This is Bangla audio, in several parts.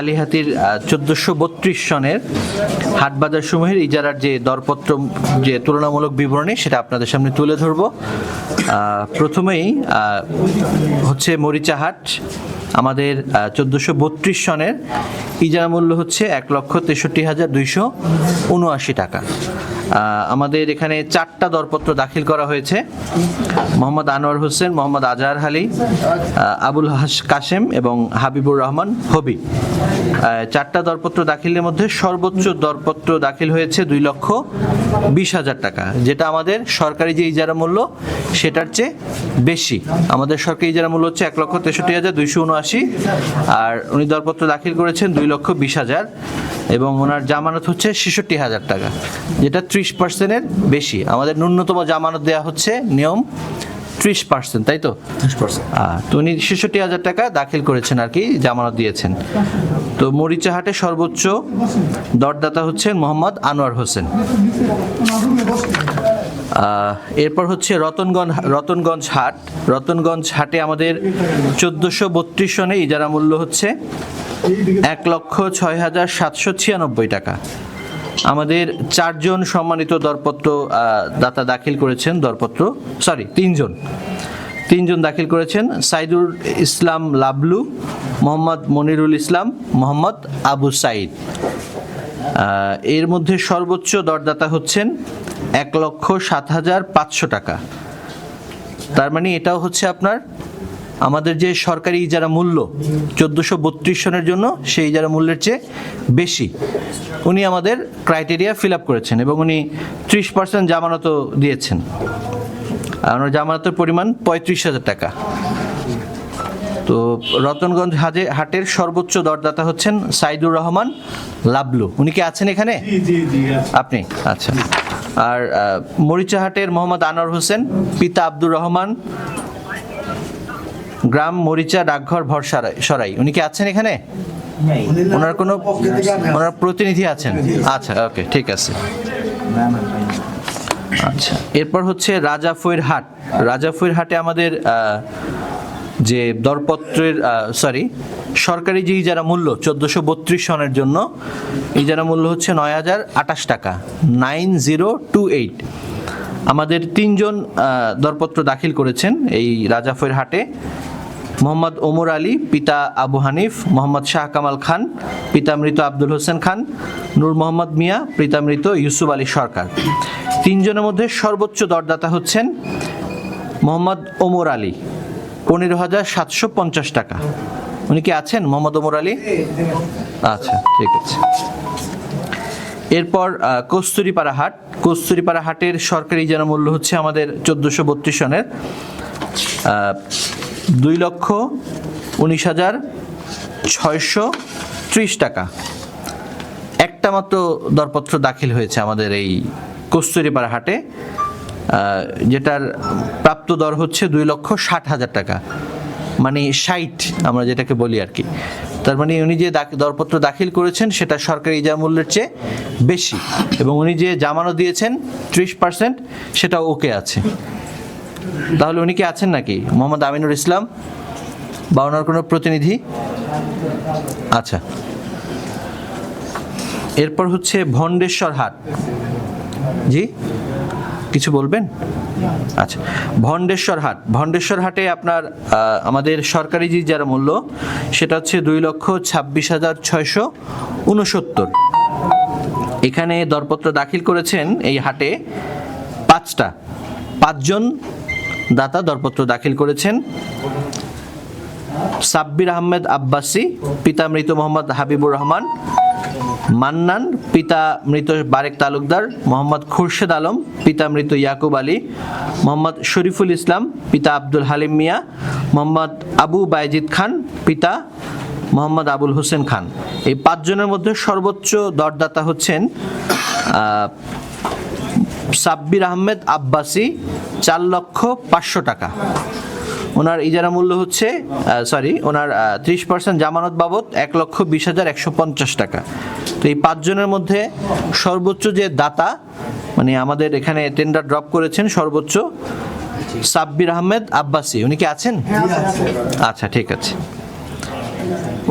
কালীহাতির চোদ্দোশো বত্রিশ সনের হাটবাজার সমূহের ইজারার যে দরপত্র, যে তুলনামূলক বিবরণী, সেটা আপনাদের সামনে তুলে ধরব। প্রথমেই হচ্ছে মরিচাহাট আমাদের চোদ্দোশো বত্রিশ সনের ইজারা মূল্য হচ্ছে এক লক্ষ তেষট্টি হাজার দুইশো উনআশি টাকা। আমাদের এখানে চারটা দরপত্র দাখিল করা হয়েছে। মোহাম্মদ আনোয়ার হোসেন, মোহাম্মদ আজহার আলী আবুল হাস কাশেম এবং হাবিবুর রহমান হবি। চারটা দরপত্র দাখিলের মধ্যে সর্বোচ্চ দরপত্র দাখিল হয়েছে দুই লক্ষ বিশ হাজার টাকা। যেটা আমাদের সরকারি যে ইজারা মূল্য, সেটার চেয়ে বেশি। আমাদের সরকারি ইজারা মূল্য হচ্ছে এক লক্ষ তেষট্টি হাজার দুইশো উনআশি, আর উনি দরপত্র দাখিল করেছেন দুই লক্ষ বিশ হাজার। এবং ওনার জামানত হচ্ছে ছেষট্টি হাজার টাকা যেটা ত্রিশ পার্সেন্টের বেশি। আমাদের ন্যূনতম জামানত দেওয়া হচ্ছে নিয়ম ত্রিশ পার্সেন্ট তাই তো? তো উনি ছেষট্টি হাজার টাকা দাখিল করেছেন আর কি জামানত দিয়েছেন। তো মরিচাহাটে সর্বোচ্চ দরদাতা হচ্ছেন মোহাম্মদ আনোয়ার হোসেন। এরপর হচ্ছে রতনগঞ্জ রতনগঞ্জ হাট। রতনগঞ্জ হাটে আমাদের চোদ্দোশো বত্রিশ সনে ইজারা মূল্য হচ্ছে এক লক্ষ ছয় হাজার সাতশো ছিয়ানব্বই টাকা। আমাদের চারজন সম্মানিত দরপত্র দাতা দাখিল করেছেন, দরপত্র সরি তিনজন। তিনজন দাখিল করেছেন, সাইদুল ইসলাম লাবলু, মোহাম্মদ মনিরুল ইসলাম, মোহাম্মদ আবু সাইদ। এর মধ্যে সর্বোচ্চ দরদাতা হচ্ছেন এক লক্ষ সাত হাজার পাঁচশো টাকা। তার মানে এটাও হচ্ছে আপনার আমাদের যে সরকারি ইজারা মূল্য চোদ্দোশো বত্রিশ সনের জন্য সেই ইজারা মূল্যের চেয়ে বেশি উনি আমাদের ক্রাইটেরিয়া ফিল আপ করেছেন এবং উনি ত্রিশ পার্সেন্ট জামানতও দিয়েছেন। আর ওনার জামানতের পরিমাণ পঁয়ত্রিশ হাজার টাকা। তো রতনগঞ্জ হাজে হাটের সর্বোচ্চ দরদাতা হচ্ছেন সাইদুর রহমান লাবলু। উনি কি আছেন এখানে? আপনি? আচ্ছা। আর মরিচাহাটের মোহাম্মদ আনোয়ার হোসেন পিতা আব্দুর রহমান গ্রাম মরিচা ডাকঘর ভর সরাই উনি কি আছেন এখানে? ওনার কোনো ওনার প্রতিনিধি আছেন? আচ্ছা ওকে ঠিক আছে। আচ্ছা এরপর হচ্ছে রাজাফৈর হাট। রাজাফৈর হাটে আমাদের যে দরপত্রের সরি সরকারি যে ইজারা মূল্য চোদ্দোশো বত্রিশ সনের জন্য ইজারা মূল্য হচ্ছে নয় হাজার আটাশ টাকা নাইন জিরো টু এইট। আমাদের তিনজন দরপত্র দাখিল করেছেন এই রাজাফৈর হাটে। মোহাম্মদ ওমর আলী, পিতা আবু হানিফ, মোহাম্মদ শাহ কামাল খান, পিতা মৃত আব্দুল হোসেন খান, নূর মোহাম্মদ মিয়া, পিতা মৃত ইউসুফ আলী সরকার। তিনজনের মধ্যে সর্বোচ্চ দরদাতা হচ্ছেন মোহাম্মদ ওমর আলী, পনেরো হাজার সাতশো পঞ্চাশ টাকা। উনি কি আছেন মোহাম্মদ ওমর আলী? আচ্ছা ঠিক আছে। এরপর কস্তুরীপাড়া হাট। কস্তুরীপাড়া হাটের সরকারি ইজারা মূল্য হচ্ছে আমাদের চোদ্দোশো বত্রিশ সনের দুই লক্ষ উনিশ হাজার ছয়শো ত্রিশ টাকা। একটা মাত্র দরপত্র দাখিল হয়েছে আমাদের এই কস্তুরীপাড়া হাটে যেটার প্রাপ্ত দর হচ্ছে দুই লক্ষ ষাট হাজার টাকা। মানে ষাট আমরা যেটাকে বলি আর কি। তার মানে উনি যে দরপত্র দাখিল করেছেন সেটা সরকারি ইজারা মূল্যের চেয়ে বেশি এবং উনি যে জামানত দিয়েছেন ত্রিশ পার্সেন্ট সেটা ওকে আছে। তাহলে উনি কি আছেন নাকি? মোহাম্মদ আমিনুর ইসলাম বা ওনার কোনো প্রতিনিধি? আচ্ছা। এরপর হচ্ছে ভণ্ডেশ্বর হাট। জি, কিছু বলবেন? আচ্ছা ভণ্ডেশ্বর হাট। ভণ্ডেশ্বর হাটে আপনার আমাদের সরকারি যে যারা মূল্য, সেটা হচ্ছে দুই লক্ষ ছাব্বিশ হাজার ছয়শো উনসত্তর। এখানে দরপত্র দাখিল করেছেন এই হাটে পাঁচটা, পাঁচজন দাতা দরপত্র দাখিল করেছেন সাব্বির আহমেদ আব্বাসি, পিতা মৃত মোহাম্মদ হাবিবুর রহমান, মান্নান, পিতা মৃত বারেক তালুকদার মোহাম্মদ খুরশেদ আলম, পিতা মৃত ইয়াকুব আলী, মোহাম্মদ শরীফুল ইসলাম, পিতা আব্দুল হালিম মিয়া, মোহাম্মদ আবু বাইজিদ খান, পিতা মোহাম্মদ আবুল হোসেন খান। এই পাঁচজনের মধ্যে সর্বোচ্চ দরদাতা হচ্ছেন সাব্বির আহমেদ আব্বাসি চার লক্ষ পাঁচশো টাকা। ওনার ইজারা মূল্য হচ্ছে সরি ওনার ত্রিশ পার্সেন্ট জামানত বাবদ এক লক্ষ বিশ হাজার একশো পঞ্চাশ টাকা। তো এই পাঁচজনের মধ্যে সর্বোচ্চ যে দাতা মানে আমাদের এখানে টেন্ডার ড্রপ করেছেন সর্বোচ্চ সাব্বির আহমেদ আব্বাসি। উনি কি আছেন? আচ্ছা ঠিক আছে।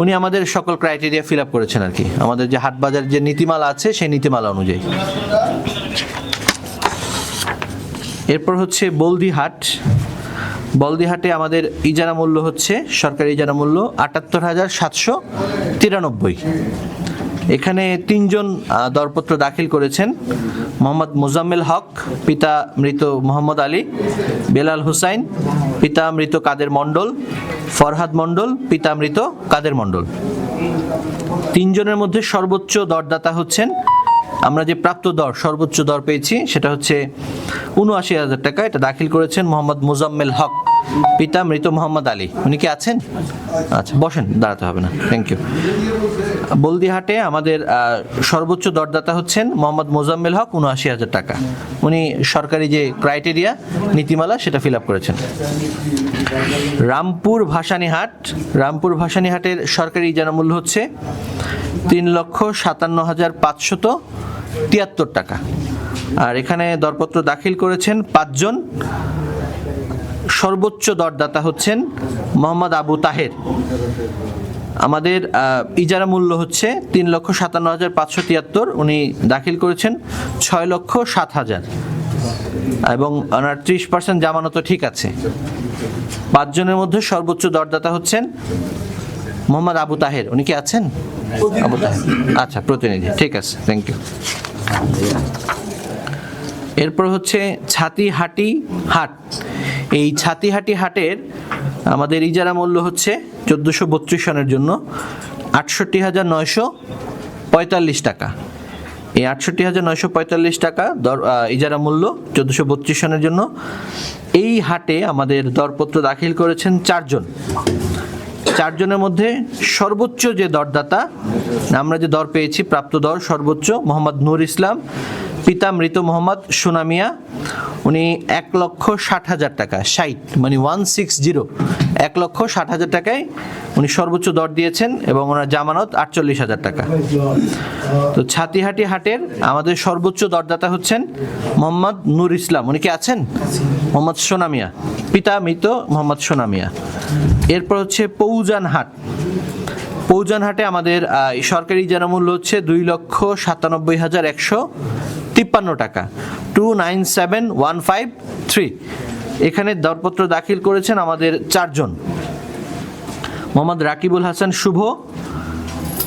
উনি আমাদের সকল ক্রাইটেরিয়া ফিল আপ করেছেন আর কি। আমাদের যে হাট বাজার যে নীতিমালা আছে সেই নীতিমালা অনুযায়ী। এরপর হচ্ছে বলদিহাট। বলদিহাটে আমাদের ইজারা মূল্য হচ্ছে, সরকারি ইজারা মূল্য আটাত্তর হাজার সাতশো তিরানব্বই। এখানে তিনজন দরপত্র দাখিল করেছেন, মোহাম্মদ মোজাম্মেল হক, পিতা মৃত মোহাম্মদ আলী, বেলাল হুসাইন, পিতা মৃত কাদের মণ্ডল, ফরহাদ মণ্ডল, পিতা মৃত কাদের মণ্ডল। তিনজনের মধ্যে সর্বোচ্চ দরদাতা হচ্ছেন আমরা যে প্রাপ্ত দর, সর্বোচ্চ দর পেয়েছি, সেটা হচ্ছে উনআশি হাজার টাকা। এটা দাখিল করেছেন মোহাম্মদ মুজাম্মেল হক, পিতা মৃত মোহাম্মদ আলী। উনি কি আছেন? আচ্ছা বসেন, দাঁড়াতে হবে না। থ্যাংক ইউ বলদিহাটে আমাদের সর্বোচ্চ দরদাতা হচ্ছেন মোহাম্মদ মোজাম্মেল হক, উনআশি হাজার টাকা। উনি সরকারি যে ক্রাইটেরিয়া, নীতিমালা, সেটা ফিল আপ করেছেন। রামপুর ভাসানীহাট, রামপুর ভাসানীহাটের সরকারি ইজারা মূল্য হচ্ছে তিন লক্ষ সাতান্ন হাজার পাঁচশত তিয়াত্তর টাকা। আর এখানে দরপত্র দাখিল করেছেন পাঁচজন। সর্বোচ্চ দরদাতা হচ্ছেন মোহাম্মদ আবু তাহের। আমাদের ইজারা মূল্য হচ্ছে তিন লক্ষ সাতান্ন হাজার পাঁচশো তিয়াত্তর। উনি দাখিল করেছেন ছয় লক্ষ সাত হাজার। এবং ওনার ত্রিশ পার্সেন্ট জামানতও ঠিক আছে। পাঁচজনের মধ্যে সর্বোচ্চ দরদাতা হচ্ছেন মোহাম্মদ আবু তাহের। উনি কি আছেন? আচ্ছা প্রতিনিধি, ঠিক আছে থ্যাংক ইউ এরপর হচ্ছে ছাতিহাটি হাট। এই ছাতিহাটি হাটের আমাদের ইজারা মূল্য হচ্ছে চোদ্দোশো বত্রিশ সনের জন্য আটষট্টি হাজার নয়শো পঁয়তাল্লিশ টাকা। এই আটষট্টি হাজার নয়শো পঁয়তাল্লিশ টাকা দর ইজারা মূল্য চোদ্দোশো বত্রিশ সনের জন্য। এই হাটে আমাদের দরপত্র দাখিল করেছেন চারজন। চারজনের মধ্যে সর্বোচ্চ যে দরদাতা, আমরা যে দর পেয়েছি, প্রাপ্ত দর সর্বোচ্চ, মোহাম্মদ নূর ইসলাম। পিতা মৃত মোহাম্মদ সুনামিয়া, উনি এক লক্ষ ষাট হাজার টাকা, ষাট মানে ওয়ান সিক্স জিরো, এক লক্ষ ষাট হাজার টাকায় উনি সর্বোচ্চ দর দিয়েছেন এবং ওনার জামানত আটচল্লিশ হাজার টাকা। তো ছাতিহাটি হাটের আমাদের সর্বোচ্চ দরদাতা হচ্ছেন মোহাম্মদ নূর ইসলাম। উনি কি আছেন? মোহাম্মদ সোনামিয়া। পিতা মৃত মোহাম্মদ সোনামিয়া। এরপর হচ্ছে পৌজান হাট। পৌজান হাটে আমাদের সরকারি ইজারা মূল্য হচ্ছে দুই লক্ষ সাতানব্বই হাজার একশো তিপ্পান্ন টাকা। Two nine seven one five three এখানে দরপত্র দাখিল করেছেন আমাদের চারজন। মোহাম্মদ রাকিবুল হাসান শুভ।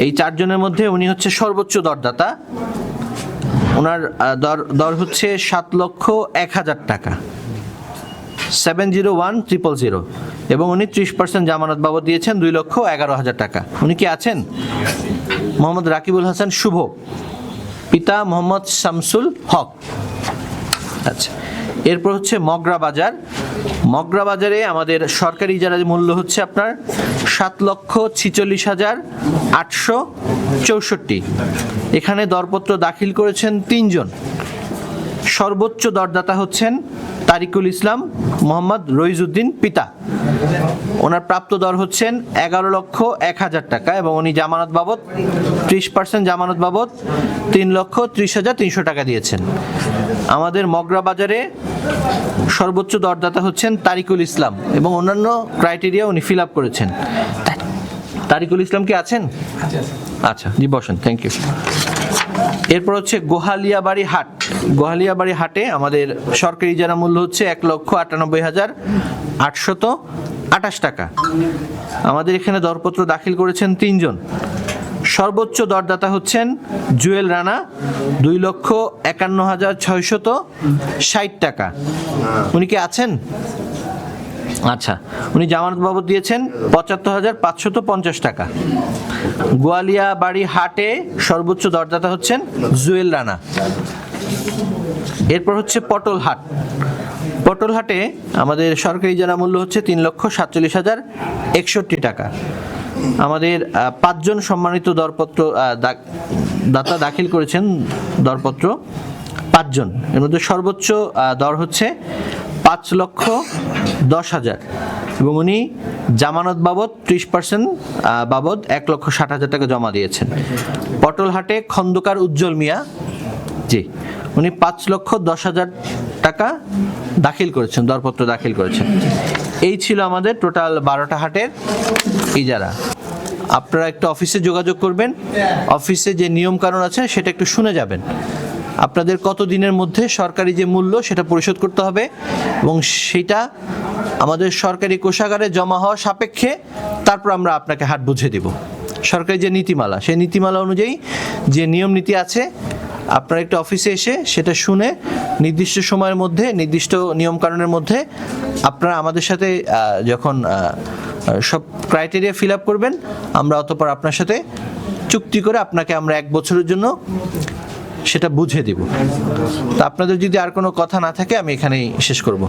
এই চারজনের মধ্যে উনি হচ্ছে সর্বোচ্চ দরদাতা। ওনার দর দর হচ্ছে সাত লক্ষ এক হাজার টাকা। Seven zero one triple zero এবং উনি ত্রিশ পার্সেন্ট জামানত বাবদ দিয়েছেন দুই লক্ষ এগারো হাজার টাকা। উনি কি আছেন? মোহাম্মদ রাকিবুল হাসান শুভ। পিতা মোহাম্মদ শামসুল হক। আচ্ছা এরপর হচ্ছে মগরা বাজার। মগরা বাজারে আমাদের সরকারি ইজারার মূল্য হচ্ছে আপনার সাত লক্ষ ছিচল্লিশ হাজার আটশো চৌষট্টি। এখানে দরপত্র দাখিল করেছেন তিনজন। সর্বোচ্চ দরদাতা হচ্ছেন তারিকুল ইসলাম মোহাম্মদ রইজুদ্দিন পিতা। ওনার প্রাপ্ত দর হচ্ছেন এগারো লক্ষ এক হাজার টাকা এবং উনি জামানত বাবদ ত্রিশ পার্সেন্ট জামানত বাবদ তিন লক্ষ ত্রিশ হাজার তিনশো টাকা দিয়েছেন। আমাদের মগরা বাজারে সর্বোচ্চ দরদাতা হচ্ছেন তারিকুল ইসলাম এবং অন্যান্য ক্রাইটেরিয়া উনি ফিল আপ করেছেন। তারিকুল ইসলাম কি আছেন? আচ্ছা জি বসেন থ্যাংক ইউ এরপর হচ্ছে গোহালিয়াবাড়ি হাট। গোহালিয়াবাড়ি হাটে আমাদের সরকারি ইজারা মূল্য হচ্ছে এক লক্ষ আটানব্বই হাজার আটশত আঠাশ টাকা। আমাদের এখানে দরপত্র দাখিল করেছেন তিনজন। সর্বোচ্চ দরদাতা হচ্ছেন জুয়েল রানা, দুই লক্ষ একান্ন হাজার ছয়শত ষাট টাকা। উনি কি আছেন? আচ্ছা উনি জামানত বাবদ দিয়েছেন পঁচাত্তর হাজার পাঁচশত পঞ্চাশ টাকা। গোয়ালিয়া বাড়ি হাটে সর্বোচ্চ দরদাতা হচ্ছেন জুয়েল রানা। এরপর হচ্ছে পটল হাট। পটল হাটে আমাদের সরকারি জানা মূল্য হচ্ছে তিন লক্ষ সাতচল্লিশ হাজার একষট্টি টাকা। আমাদের পাঁচজন সম্মানিত দরপত্র দাতা দাখিল করেছেন দরপত্র, পাঁচজন। এর মধ্যে সর্বোচ্চ দর হচ্ছে পাঁচ লক্ষ দশ হাজার। এবং উনি জামানত বাবদ ত্রিশ পার্সেন্ট বাবদ এক লক্ষ ষাট হাজার টাকা জমা দিয়েছেন। পটলহাটে খন্দকার উজ্জ্বল মিয়া, জি, উনি পাঁচ লক্ষ দশ হাজার টাকা দাখিল করেছেন, দরপত্র দাখিল করেছেন। এই ছিল আমাদের টোটাল বারোটা হাটের ইজারা। আপনারা একটু অফিসে যোগাযোগ করবেন। অফিসে যে নিয়ম কানুন আছে সেটা একটু শুনে যাবেন। আপনাদের কত দিনের মধ্যে সরকারি যে মূল্য সেটা পরিশোধ করতে হবে এবং সেটা আমাদের সরকারি কোষাগারে জমা হওয়া সাপেক্ষে তারপর আমরা আপনাকে হাট বুঝে দিব। সরকারি যে নীতিমালা, সেই নীতিমালা অনুযায়ী যে নিয়ম নীতি আছে, আপনারা একটা অফিসে এসে সেটা শুনে নির্দিষ্ট সময়ের মধ্যে, নির্দিষ্ট নিয়মকানুনের মধ্যে আপনারা আমাদের সাথে যখন সব ক্রাইটেরিয়া ফিল আপ করবেন, আমরা অতপর আপনার সাথে চুক্তি করে আপনাকে আমরা এক বছরের জন্য সেটা বুঝে দিব। তা আপনাদের যদি আর কোনো কথা না থাকে, আমি এখানেই শেষ করব।